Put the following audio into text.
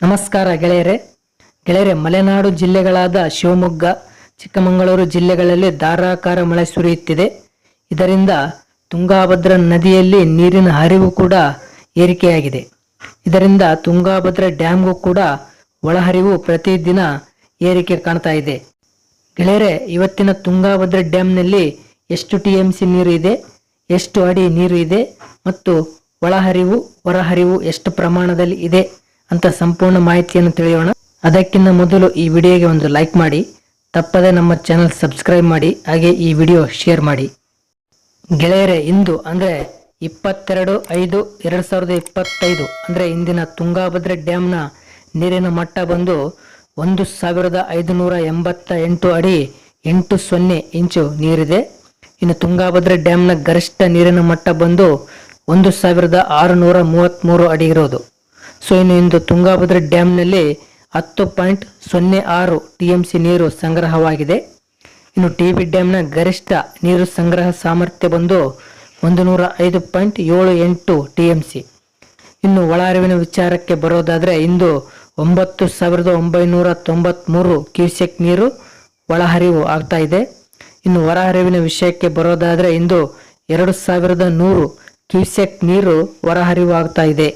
ನಮಸ್ಕಾರ ಗೆಳೆಯರೆ. ಗೆಳೆಯರೆ, ಮಲೆನಾಡು ಜಿಲ್ಲೆಗಳಾದ ಶಿವಮೊಗ್ಗ, ಚಿಕ್ಕಮಗಳೂರು ಜಿಲ್ಲೆಗಳಲ್ಲಿ ಧಾರಾಕಾರ ಮಳೆ ಸುರಿಯುತ್ತಿದೆ. ಇದರಿಂದ ತುಂಗಾಭದ್ರಾ ನದಿಯಲ್ಲಿ ನೀರಿನ ಹರಿವು ಕೂಡ ಏರಿಕೆಯಾಗಿದೆ. ಇದರಿಂದ ತುಂಗಾಭದ್ರಾ ಡ್ಯಾಮ್ಗೂ ಕೂಡ ಒಳಹರಿವು ಪ್ರತಿದಿನ ಏರಿಕೆ ಕಾಣ್ತಾ ಇದೆ. ಗೆಳೆಯರೆ, ಇವತ್ತಿನ ತುಂಗಾಭದ್ರಾ ಡ್ಯಾಮ್ನಲ್ಲಿ ಎಷ್ಟು ಟಿ ಎಂ ಸಿ ನೀರು ಇದೆ, ಎಷ್ಟು ಅಡಿ ನೀರು ಇದೆ ಮತ್ತು ಒಳಹರಿವು, ಹೊರಹರಿವು ಎಷ್ಟು ಪ್ರಮಾಣದಲ್ಲಿ ಇದೆ ಅಂತ ಸಂಪೂರ್ಣ ಮಾಹಿತಿಯನ್ನು ತಿಳಿಯೋಣ. ಅದಕ್ಕಿಂತ ಮೊದಲು ಈ ವಿಡಿಯೋಗೆ ಒಂದು ಲೈಕ್ ಮಾಡಿ, ತಪ್ಪದೆ ನಮ್ಮ ಚಾನಲ್ ಸಬ್ಸ್ಕ್ರೈಬ್ ಮಾಡಿ, ಹಾಗೆ ಈ ವಿಡಿಯೋ ಶೇರ್ ಮಾಡಿ. ಗೆಳೆಯರೆ, ಇಂದು ಅಂದ್ರೆ ಇಪ್ಪತ್ತೆರಡು ಐದು ಎರಡು ಸಾವಿರದ ಇಪ್ಪತ್ತೈದು, ಅಂದ್ರೆ ಇಂದಿನ ತುಂಗಾಭದ್ರಾ ಡ್ಯಾಮ್ನ ನೀರಿನ ಮಟ್ಟ ಬಂದು ಒಂದು ಸಾವಿರದ ಐದುನೂರ ಎಂಬತ್ತ ಎಂಟು ಅಡಿ ಎಂಟು ಸೊನ್ನೆ ಇಂಚು ನೀರಿದೆ. ಇನ್ನು ತುಂಗಾಭದ್ರಾ ಡ್ಯಾಮ್ನ ಗರಿಷ್ಠ ನೀರಿನ ಮಟ್ಟ ಬಂದು ಒಂದು ಸಾವಿರದ ಆರುನೂರ ಮೂವತ್ತ್ಮೂರು ಅಡಿ ಇರೋದು. ಸೊ ಇನ್ನು ಇಂದು ತುಂಗಾಭದ್ರಾ ಡ್ಯಾಮ್ನಲ್ಲಿ ಹತ್ತು ಪಾಯಿಂಟ್ ಸೊನ್ನೆ ಆರು ಟಿ ಎಂ ಸಿ ನೀರು ಸಂಗ್ರಹವಾಗಿದೆ. ಇನ್ನು ಟಿ ಬಿ ಡ್ಯಾಮ್ನ ಗರಿಷ್ಠ ನೀರು ಸಂಗ್ರಹ ಸಾಮರ್ಥ್ಯ ಬಂದು ಒಂದು ನೂರ ಐದು ಪಾಯಿಂಟ್ ಏಳು ಎಂಟು ಟಿ ಎಂ ಸಿ ಇನ್ನು ಒಳಹರಿವಿನ ವಿಚಾರಕ್ಕೆ ಬರೋದಾದರೆ ಇಂದು ಒಂಬತ್ತು ಸಾವಿರದ ಒಂಬೈನೂರ ತೊಂಬತ್ತ್ಮೂರು ಕ್ಯೂಸೆಕ್ ನೀರು ಒಳಹರಿವು ಆಗ್ತಾ ಇದೆ. ಇನ್ನು ಹೊರಹರಿವಿನ ವಿಷಯಕ್ಕೆ ಬರೋದಾದರೆ ಇಂದು ಎರಡು ಸಾವಿರದ ನೂರು ಕ್ಯೂಸೆಕ್ ನೀರು ಹೊರಹರಿವು ಆಗ್ತಾ ಇದೆ.